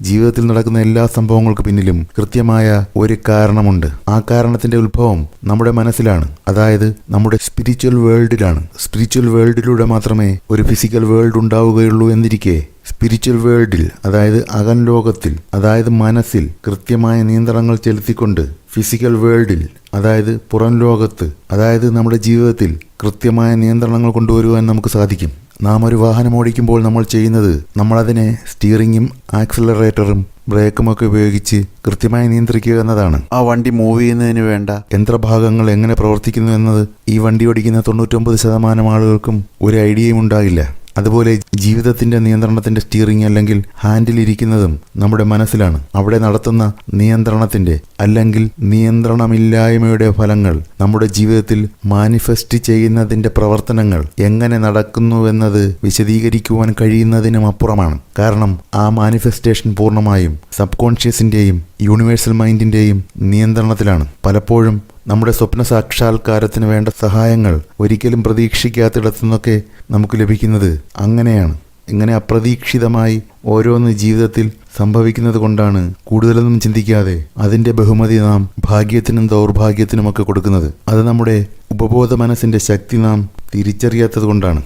ജീവിതത്തിൽ നടക്കുന്ന എല്ലാ സംഭവങ്ങൾക്ക് പിന്നിലും കൃത്യമായ ഒരു കാരണമുണ്ട്. ആ കാരണത്തിന്റെ ഉത്ഭവം നമ്മുടെ മനസ്സിലാണ്. അതായത് നമ്മുടെ സ്പിരിച്വൽ വേൾഡിലാണ് സ്പിരിച്വൽ വേൾഡിലൂടെ മാത്രമേ ഒരു ഫിസിക്കൽ വേൾഡ് ഉണ്ടാവുകയുള്ളൂ എന്നിരിക്കെ സ്പിരിച്വൽ വേൾഡിൽ അതായത് അകൻ ലോകത്തിൽ അതായത് മനസ്സിൽ കൃത്യമായ നിയന്ത്രണങ്ങൾ ചെലുത്തിക്കൊണ്ട് ഫിസിക്കൽ വേൾഡിൽ അതായത് പുറം ലോകത്ത് അതായത് നമ്മുടെ ജീവിതത്തിൽ കൃത്യമായ നിയന്ത്രണങ്ങൾ കൊണ്ടുവരുവാൻ നമുക്ക് സാധിക്കും. നാം ഒരു വാഹനം ഓടിക്കുമ്പോൾ നമ്മൾ ചെയ്യുന്നത് നമ്മളതിനെ സ്റ്റിയറിങ്ങും ആക്സിലറേറ്ററും ബ്രേക്കും ഒക്കെ ഉപയോഗിച്ച് കൃത്യമായി നിയന്ത്രിക്കുക എന്നതാണ്. ആ വണ്ടി മൂവ് ചെയ്യുന്നതിന് വേണ്ട. യന്ത്രഭാഗങ്ങൾ എങ്ങനെ പ്രവർത്തിക്കുന്നു എന്നത് ഈ വണ്ടി ഓടിക്കുന്ന തൊണ്ണൂറ്റൊമ്പത് ശതമാനം ആളുകൾക്കും ഒരു ഐഡിയയും ഉണ്ടാകില്ല. അതുപോലെ ജീവിതത്തിന്റെ നിയന്ത്രണത്തിന്റെ സ്റ്റിയറിംഗ് അല്ലെങ്കിൽ ഹാൻഡിൽ ഇരിക്കുന്നതും നമ്മുടെ മനസ്സിലാണ്. അവിടെ നടത്തുന്ന നിയന്ത്രണത്തിന്റെ അല്ലെങ്കിൽ നിയന്ത്രണമില്ലായ്മയുടെ ഫലങ്ങൾ നമ്മുടെ ജീവിതത്തിൽ മാനിഫെസ്റ്റ് ചെയ്യുന്നതിന്റെ പ്രവർത്തനങ്ങൾ എങ്ങനെ നടക്കുന്നുവെന്നത് വിശദീകരിക്കുവാൻ കഴിയുന്നതിനും അപ്പുറമാണ്. കാരണം ആ മാനിഫെസ്റ്റേഷൻ പൂർണമായും സബ് കോൺഷ്യസിന്റെയും യൂണിവേഴ്സൽ മൈൻഡിന്റെയും നിയന്ത്രണത്തിലാണ്. പലപ്പോഴും നമ്മുടെ സ്വപ്ന സാക്ഷാത്കാരത്തിന് വേണ്ട സഹായങ്ങൾ ഒരിക്കലും പ്രതീക്ഷിക്കാത്തിടത്തു നിന്നൊക്കെ നമുക്ക് ലഭിക്കുന്നത് അങ്ങനെയാണ്. ഇങ്ങനെ അപ്രതീക്ഷിതമായി ഓരോന്ന് ജീവിതത്തിൽ സംഭവിക്കുന്നത് കൊണ്ടാണ് കൂടുതലൊന്നും ചിന്തിക്കാതെ അതിന്റെ ബഹുമതി നാം ഭാഗ്യത്തിനും ദൗർഭാഗ്യത്തിനുമൊക്കെ കൊടുക്കുന്നത്. അത് നമ്മുടെ ഉപബോധ മനസ്സിന്റെ ശക്തി നാം തിരിച്ചറിയാത്തത് കൊണ്ടാണ്.